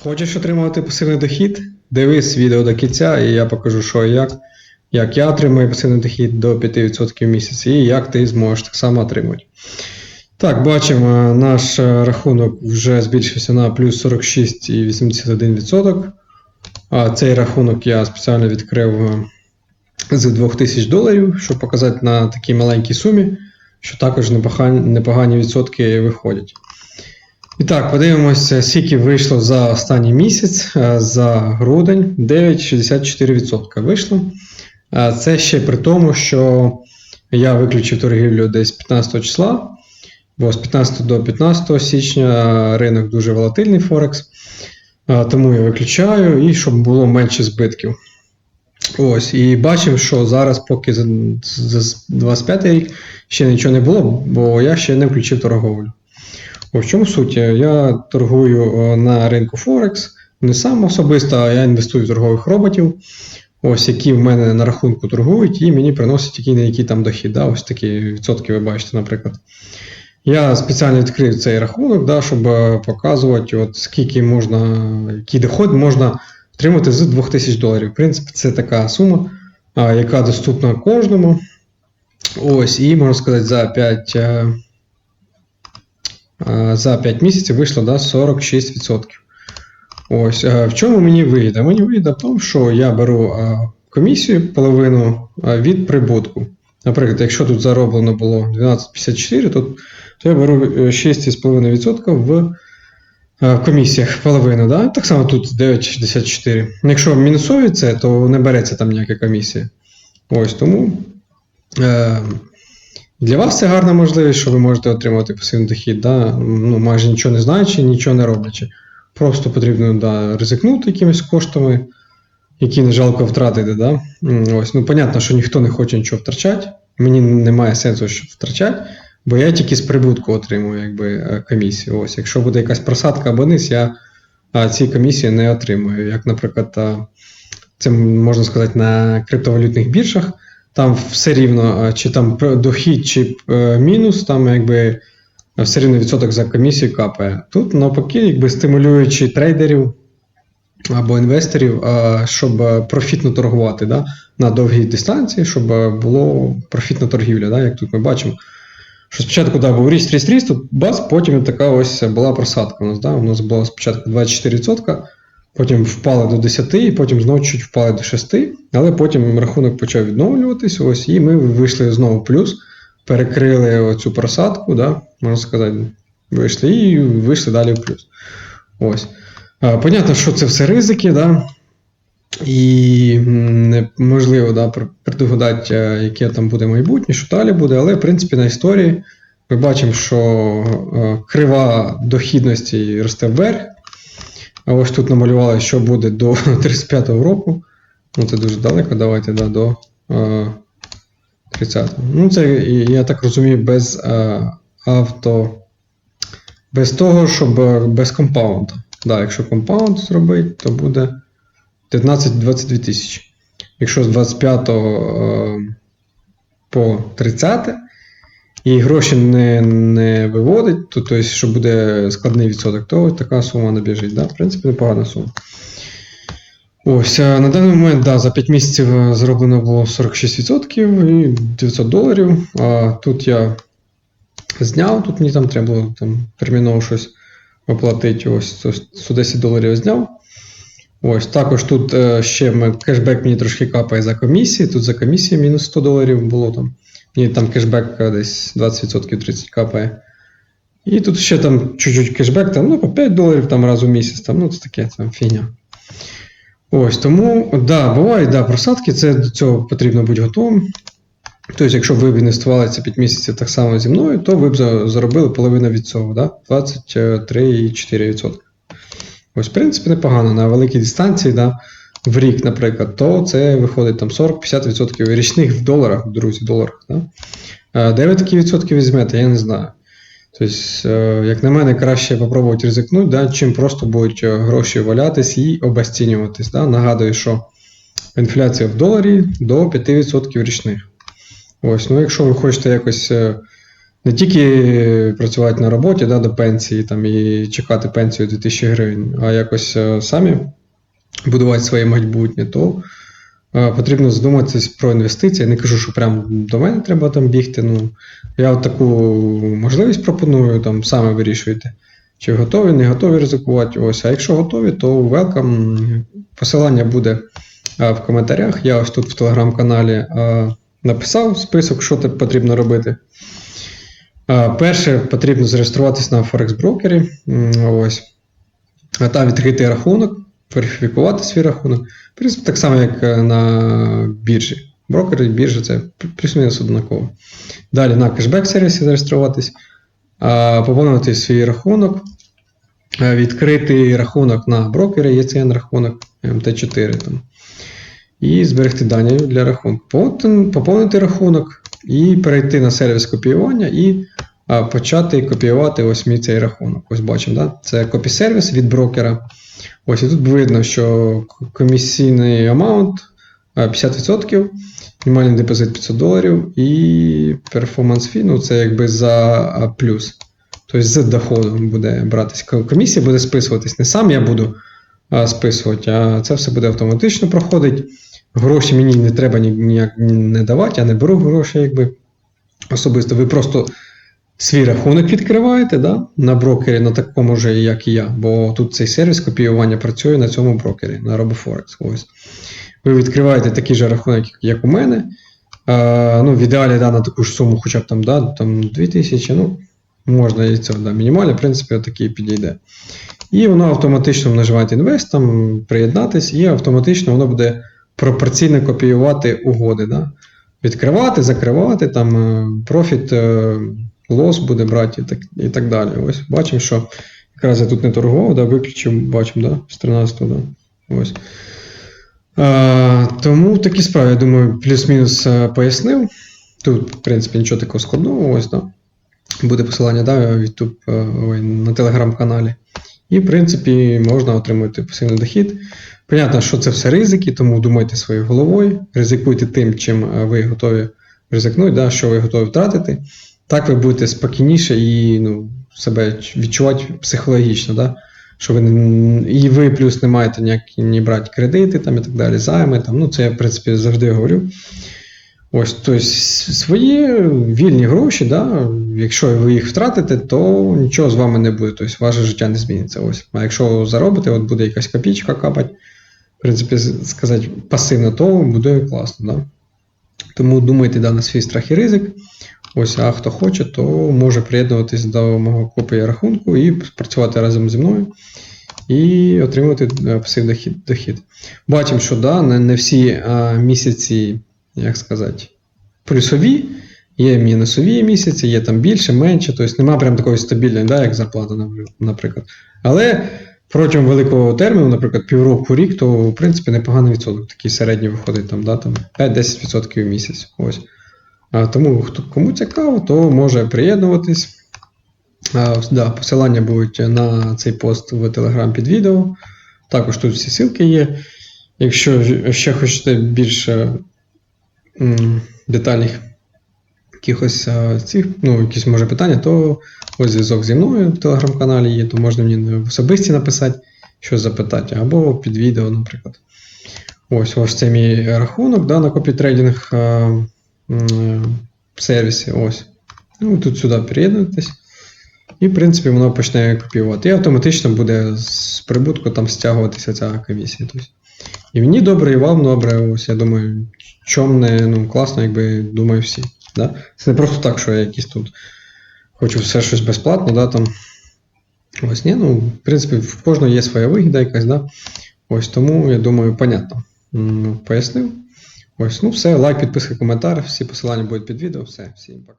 Хочеш отримувати пасивний дохід? Дивись відео до кінця, і я покажу, що і як. Як я отримую пасивний дохід до 5% в місяць, і як ти зможеш так само отримати. Так, бачимо, наш е, рахунок вже збільшився на плюс 46,81%. А цей рахунок я спеціально відкрив е, з 2000 доларів, щоб показати на такій маленькій сумі, що також непогані, непогані відсотки виходять. І так, подивимося, скільки вийшло за останній місяць, е, за грудень 9,64% вийшло. Е, Це ще при тому, що я виключив торгівлю десь 15 числа, бо з 15 до 15 січня ринок дуже волатильний Форекс. Е, Тому я виключаю і щоб було менше збитків. Ось, і бачив, що зараз, поки за 25 рік ще нічого не було, бо я ще не включив торговлю. В чому суть? Я торгую е, на ринку Форекс, не сам особисто, а я інвестую в торгових роботів, ось які в мене на рахунку торгують, і мені приносять який на який там дохід. Да? Ось такі відсотки ви бачите, наприклад. Я спеціально відкрив цей рахунок, да, щоб е, показувати, от скільки можна, який доход можна отримати з 2000 доларів. В принципі, це така сума, яка доступна кожному. Ось, і можна сказати, за 5, е, е, за 5 місяців вийшло да, 46%. Ось, в чому мені вигіда? Мені вигіда в тому, що я беру комісію половину від прибутку. Наприклад, якщо тут зароблено було 12,54, то, я беру е, 6,5% в е, комісіях половину. Да? Так само тут 9,64. Якщо мінусові це, то не береться там ніяка комісія. Ось тому е, для вас це гарна можливість, що ви можете отримати пасивний дохід, да? ну, майже нічого не знаючи, нічого не роблячи. Просто потрібно да, ризикнути якимись коштами, які не жалко втратити. Да? Ось, ну, понятно, що ніхто не хоче нічого втрачати. Мені немає сенсу, щоб втрачати, бо я тільки з прибутку отримую якби, е, комісію. Ось, якщо буде якась просадка або низ, я ці комісії не отримую. Як, наприклад, це можна сказати на криптовалютних біржах, там все рівно, чи там дохід, чи е, мінус, там якби все рівно відсоток за комісію капає. Тут навпаки, якби стимулюючи трейдерів або інвесторів, щоб е, профітно торгувати да, на довгій дистанції, щоб е, було профітна торгівля, да, як тут ми бачимо. Що спочатку да, був ріст, ріст, ріст, тут бац, потім така ось була просадка у нас. Да? У нас було спочатку 24%, потім впали до 10%, і потім знову чуть впали до 6%, але потім рахунок почав відновлюватись, ось, і ми вийшли знову плюс, перекрили оцю просадку, да, можна сказати, вийшли і вийшли далі в плюс. Ось. Понятно, що це все ризики, да? і неможливо да, предугадати, е, яке там буде майбутнє, що далі буде, але в принципі на історії ми бачимо, що е, крива дохідності росте вверх. А ось тут намалювали, що буде до 35-го року. Ну, це дуже далеко, давайте да, до е, 30-го. Ну, це, я так розумію, без е, авто. Без того, щоб е, без компаунду. Да, якщо компаунд зробити, то буде 19-22 тисячі. Якщо з 25 е, по 30 і гроші не, не виводить, то тобто, що буде складний відсоток, то така сума набіжить. Да? В принципі, непогана сума. Ось, на даний момент да, за 5 місяців е, зроблено було 46% і 900 доларів. А тут я зняв, тут мені там треба було там, терміново щось оплатити. Ось 110 доларів зняв. Ось також тут е, ще ми, кешбек мені трошки капає за комісії. Тут за комісії мінус 100 доларів було там. Мені там кешбек е, десь 20% 30 капає. І тут ще там чуть-чуть кешбек, там, ну, по 5 доларів там раз у місяць, там, ну, це таке там фігня. Ось тому, да, бувають да, просадки, це до цього потрібно бути готовим. Тобто, якщо ви б інвестували ці 5 місяців так само зі мною, то ви б заробили половину від цього, да? 23,4%. Ось, в принципі, непогано на великій дистанції, да, в рік, наприклад, то це виходить там 40-50% річних в доларах, друзі, доларах. Да? Де ви такі відсотки візьмете, я не знаю. Тобто, е, як на мене, краще попробувати ризикнути, да, чим просто будуть е, гроші валятись і обесцінюватись. Да? Нагадую, що інфляція в доларі до 5% річних. Ось, ну якщо ви хочете якось е, не тільки працювати на роботі да, до пенсії там, і чекати пенсію 2000 гривень, а якось е, самі будувати своє майбутнє, то е, потрібно задуматись про інвестиції. Не кажу, що прямо до мене треба там бігти. Ну, я от таку можливість пропоную, там саме вирішуйте. Чи готові, не готові ризикувати. Ось. А якщо готові, то welcome. Посилання буде е, в коментарях. Я ось тут в телеграм-каналі написав список, що потрібно робити. Перше, потрібно зареєструватися на Форекс-брокері. Ось. Там відкрити рахунок, верифікувати свій рахунок. В принципі, так само, як е, на біржі. Брокери, біржа це плюс-мінус однаково. Далі на кешбек сервісі зареєструватись, поповнити свій рахунок, е, відкрити рахунок на брокері, ЄЦН рахунок МТ4 там, і зберегти дані для рахунку. Потім поповнити рахунок і перейти на сервіс копіювання і почати копіювати ось мій цей рахунок. Ось бачимо, да? це копі-сервіс від брокера. Ось і тут видно, що комісійний амаунт 50%, мінімальний депозит 500 доларів і перформанс фі, ну це якби за плюс. Тобто з доходом буде братись. Комісія буде списуватись. Не сам я буду списувати, а це все буде автоматично проходить. Гроші мені не треба ні- ніяк не давати, я не беру гроші, якби особисто. Ви просто свій рахунок відкриваєте да, на брокері, на такому ж, як і я, бо тут цей сервіс копіювання працює на цьому брокері, на RoboForex. Ось. Ви відкриваєте такий же рахунок, як у мене. А, ну, в ідеалі да, на таку ж суму, хоча б там, да, там 2000, ну, можна і цього, да, мінімально, в принципі, отакий підійде. І воно автоматично нажимаєте інвест, там приєднатись, і автоматично воно буде пропорційно копіювати угоди. Да? Відкривати, закривати, там е, профіт, е, лос буде брати і так, і так далі. Ось бачимо, що якраз я тут не торгував, да, виключив, бачимо, да, з 13 да. Ось. А, тому в такій справі, я думаю, плюс-мінус е, пояснив. Тут, в принципі, нічого такого складного, ось, да. Буде посилання да, YouTube, е, ой, на телеграм-каналі. І, в принципі, можна отримати пасивний дохід. Понятно, що це все ризики, тому думайте своєю головою, ризикуйте тим, чим е, ви готові ризикнути, да, що ви готові втратити. Так ви будете спокійніше і ну, себе відчувати психологічно, да? що ви і ви плюс не маєте ніякі ні брати кредити там, і так далі, займи. Там, ну, це я, в принципі, завжди говорю. Ось, тобто, свої вільні гроші, да, якщо ви їх втратите, то нічого з вами не буде, тобто ваше життя не зміниться. Ось. А якщо заробите, от буде якась копійка капати, в принципі, сказати пасивно, то буде класно. Да? Тому думайте да, на свій страх і ризик. Ось, а хто хоче, то може приєднуватись до мого копії рахунку і працювати разом зі мною і отримувати е, пасивний дохід. Бачимо, що да, не, всі місяці, як сказати, плюсові, є мінусові місяці, є там більше, менше, тобто немає прям такої стабільної, да, як зарплата, наприклад. Але протягом великого терміну, наприклад, півроку рік, то в принципі непоганий відсоток, такий середній виходить там, да, там 5-10% в місяць. Ось. Тому хто кому цікаво, то може приєднуватись. Да, посилання будуть на цей пост в Telegram під відео. Також тут всі ссылки є. Якщо ще хочете більше детальних якихось цих, ну, якісь може питання, то ось зв'язок зі мною в телеграм-каналі є, то можна мені особисті написати, що запитати, або під відео, наприклад. Ось ось це мій рахунок да, на копітрейдинг сервісі. Ось. Ну, тут сюди приєднуєтесь. І, в принципі, воно почне копіювати. І автоматично буде з прибутку там стягуватися ця комісія. Тобто. І мені добре, і вам добре. Ось я думаю, чом не ну, класно, якби думаю всі. Да? Це не просто так, що я якийсь тут хочу все щось безплатно, да, там. Ось ні, ну, в принципі, в кожного є своя вигіда якась, да. Ось тому, я думаю, понятно. Пояснив. Ось, ну все, лайк, підписка, коментар, всі посилання будуть під відео. Все, всім пока.